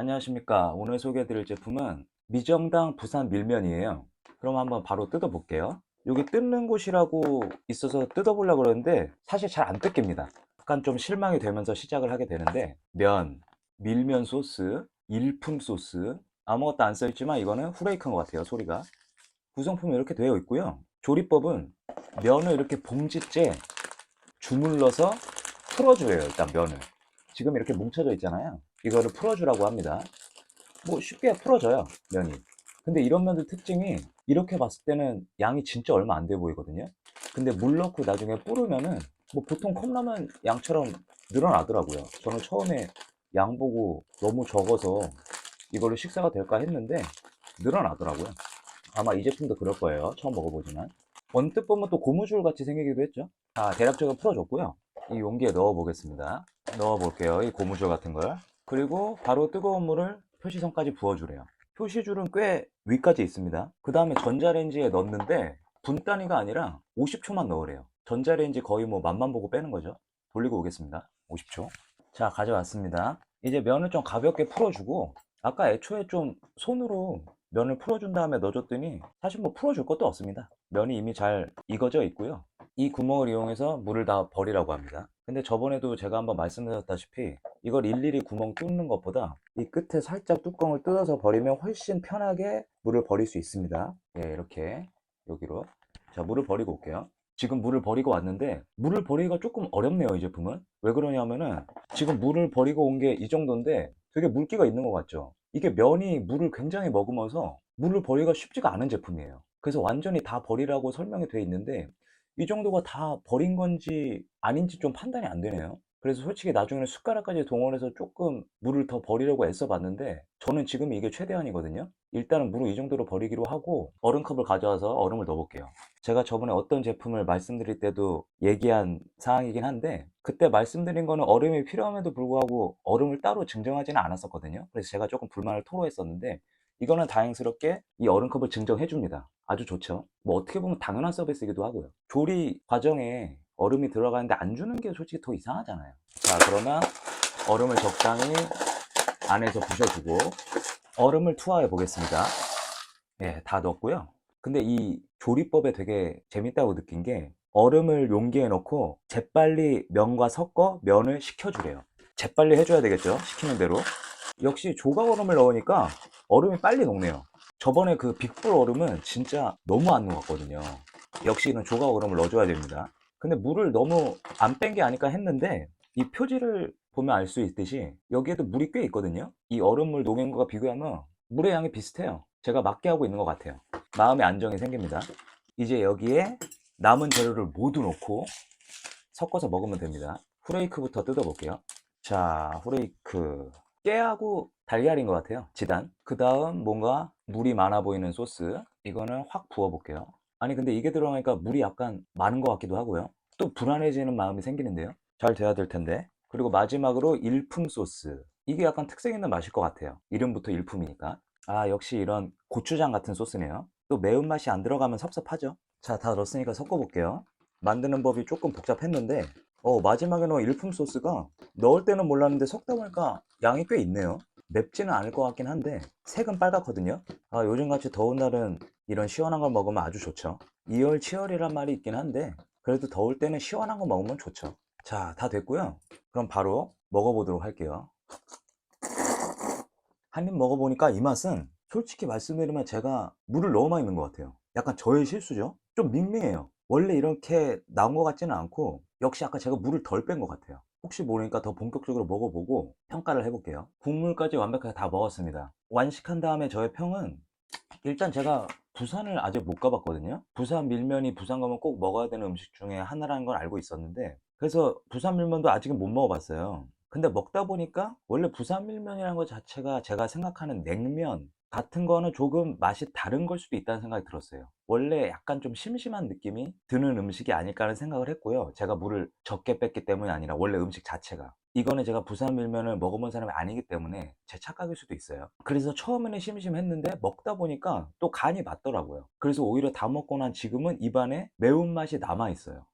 안녕하십니까. 오늘 소개해드릴 제품은 미정당 부산 밀면이에요. 그럼 한번 바로 뜯어볼게요. 여기 뜯는 곳이라고 있어서 뜯어보려고 그러는데 사실 잘 안 뜯깁니다. 약간 좀 실망이 되면서 시작을 하게 되는데 면, 밀면 소스, 일품 소스 아무것도 안 써있지만 이거는 후레이크인 것 같아요. 소리가. 구성품이 이렇게 되어 있고요. 조리법은 면을 이렇게 봉지째 주물러서 풀어줘요. 일단 면을. 지금 이렇게 뭉쳐져 있잖아요. 이거를 풀어주라고 합니다. 뭐 쉽게 풀어져요, 면이. 근데 이런 면들 특징이 이렇게 봤을 때는 양이 진짜 얼마 안 돼 보이거든요. 근데 물 넣고 나중에 뿌르면은 뭐 보통 컵라면 양처럼 늘어나더라고요. 저는 처음에 양 보고 너무 적어서 이걸로 식사가 될까 했는데 늘어나더라고요. 아마 이 제품도 그럴 거예요. 처음 먹어보지만. 언뜻 보면 또 고무줄 같이 생기기도 했죠. 자, 대략적으로 풀어줬고요. 이 용기에 넣어 보겠습니다. 넣어 볼게요. 이 고무줄 같은 걸. 그리고 바로 뜨거운 물을 표시선까지 부어주래요. 표시줄은 꽤 위까지 있습니다. 그 다음에 전자레인지에 넣는데 분단위가 아니라 50초만 넣으래요. 전자레인지 거의 뭐 맛만 보고 빼는 거죠. 돌리고 오겠습니다. 50초. 자, 가져왔습니다. 이제 면을 좀 가볍게 풀어주고 아까 애초에 좀 손으로 면을 풀어준 다음에 넣어줬더니 사실 뭐 풀어줄 것도 없습니다. 면이 이미 잘 익어져 있고요. 이 구멍을 이용해서 물을 다 버리라고 합니다. 근데 저번에도 제가 한번 말씀드렸다시피 이걸 일일이 구멍 뚫는 것보다 이 끝에 살짝 뚜껑을 뜯어서 버리면 훨씬 편하게 물을 버릴 수 있습니다. 예, 이렇게 여기로. 자, 물을 버리고 올게요. 지금 물을 버리고 왔는데 물을 버리기가 조금 어렵네요, 이 제품은. 왜 그러냐면은 지금 물을 버리고 온 게 이 정도인데 되게 물기가 있는 것 같죠? 이게 면이 물을 굉장히 머금어서 물을 버리기가 쉽지가 않은 제품이에요. 그래서 완전히 다 버리라고 설명이 돼 있는데 이 정도가 다 버린 건지 아닌지 좀 판단이 안 되네요. 그래서 솔직히 나중에는 숟가락까지 동원해서 조금 물을 더 버리려고 애써 봤는데 저는 지금 이게 최대한이거든요. 일단은 물을 이 정도로 버리기로 하고 얼음컵을 가져와서 얼음을 넣어볼게요. 제가 저번에 어떤 제품을 말씀드릴 때도 얘기한 사항이긴 한데 그때 말씀드린 거는 얼음이 필요함에도 불구하고 얼음을 따로 증정하지는 않았었거든요. 그래서 제가 조금 불만을 토로했었는데 이거는 다행스럽게 이 얼음컵을 증정해 줍니다. 아주 좋죠. 뭐 어떻게 보면 당연한 서비스이기도 하고요. 조리 과정에 얼음이 들어가는데 안 주는 게 솔직히 더 이상하잖아요. 자, 그러면 얼음을 적당히 안에서 부셔주고 얼음을 투하해 보겠습니다. 예, 다 넣었고요. 근데 이 조리법에 되게 재밌다고 느낀 게 얼음을 용기에 넣고 재빨리 면과 섞어 면을 식혀주래요. 재빨리 해줘야 되겠죠? 시키는 대로. 역시 조각 얼음을 넣으니까 얼음이 빨리 녹네요. 저번에 그 빅불 얼음은 진짜 너무 안 녹았거든요. 역시 이런 조각 얼음을 넣어줘야 됩니다. 근데 물을 너무 안 뺀 게 아닐까 했는데 이 표지를 보면 알 수 있듯이 여기에도 물이 꽤 있거든요. 이 얼음물 녹인 거가 비교하면 물의 양이 비슷해요. 제가 맞게 하고 있는 것 같아요. 마음의 안정이 생깁니다. 이제 여기에 남은 재료를 모두 넣고 섞어서 먹으면 됩니다. 후레이크부터 뜯어볼게요. 자, 후레이크. 깨하고 달걀인 것 같아요. 지단. 그 다음 뭔가 물이 많아 보이는 소스. 이거는 확 부어 볼게요. 아니, 근데 이게 들어가니까 물이 약간 많은 것 같기도 하고요. 또 불안해지는 마음이 생기는데요. 잘 돼야 될 텐데. 그리고 마지막으로 일품 소스. 이게 약간 특색 있는 맛일 것 같아요. 이름부터 일품이니까. 아, 역시 이런 고추장 같은 소스네요. 또 매운맛이 안 들어가면 섭섭하죠. 자, 다 넣었으니까 섞어 볼게요. 만드는 법이 조금 복잡했는데, 어, 마지막에 넣은 일품 소스가 넣을 때는 몰랐는데 섞다 보니까 양이 꽤 있네요. 맵지는 않을 것 같긴 한데, 색은 빨갛거든요. 아, 요즘같이 더운 날은 이런 시원한 걸 먹으면 아주 좋죠. 이열치열이란 말이 있긴 한데, 그래도 더울 때는 시원한 거 먹으면 좋죠. 자, 다 됐고요. 그럼 바로 먹어보도록 할게요. 한 입 먹어보니까 이 맛은 솔직히 말씀드리면 제가 물을 너무 많이 넣은 것 같아요. 약간 저의 실수죠? 좀 밍밍해요. 원래 이렇게 나온 것 같지는 않고 역시 아까 제가 물을 덜 뺀 것 같아요. 혹시 모르니까 더 본격적으로 먹어보고 평가를 해볼게요. 국물까지 완벽하게 다 먹었습니다. 완식한 다음에 저의 평은 일단 제가 부산을 아직 못 가봤거든요. 부산 밀면이 부산 가면 꼭 먹어야 되는 음식 중에 하나라는 걸 알고 있었는데 그래서 부산 밀면도 아직은 못 먹어봤어요. 근데 먹다 보니까 원래 부산 밀면이라는 것 자체가 제가 생각하는 냉면 같은 거는 조금 맛이 다른 걸 수도 있다는 생각이 들었어요. 원래 약간 좀 심심한 느낌이 드는 음식이 아닐까 하는 생각을 했고요. 제가 물을 적게 뺐기 때문이 아니라 원래 음식 자체가. 이거는 제가 부산 밀면을 먹어본 사람이 아니기 때문에 제 착각일 수도 있어요. 그래서 처음에는 심심했는데 먹다 보니까 또 간이 맞더라고요. 그래서 오히려 다 먹고 난 지금은 입안에 매운맛이 남아있어요.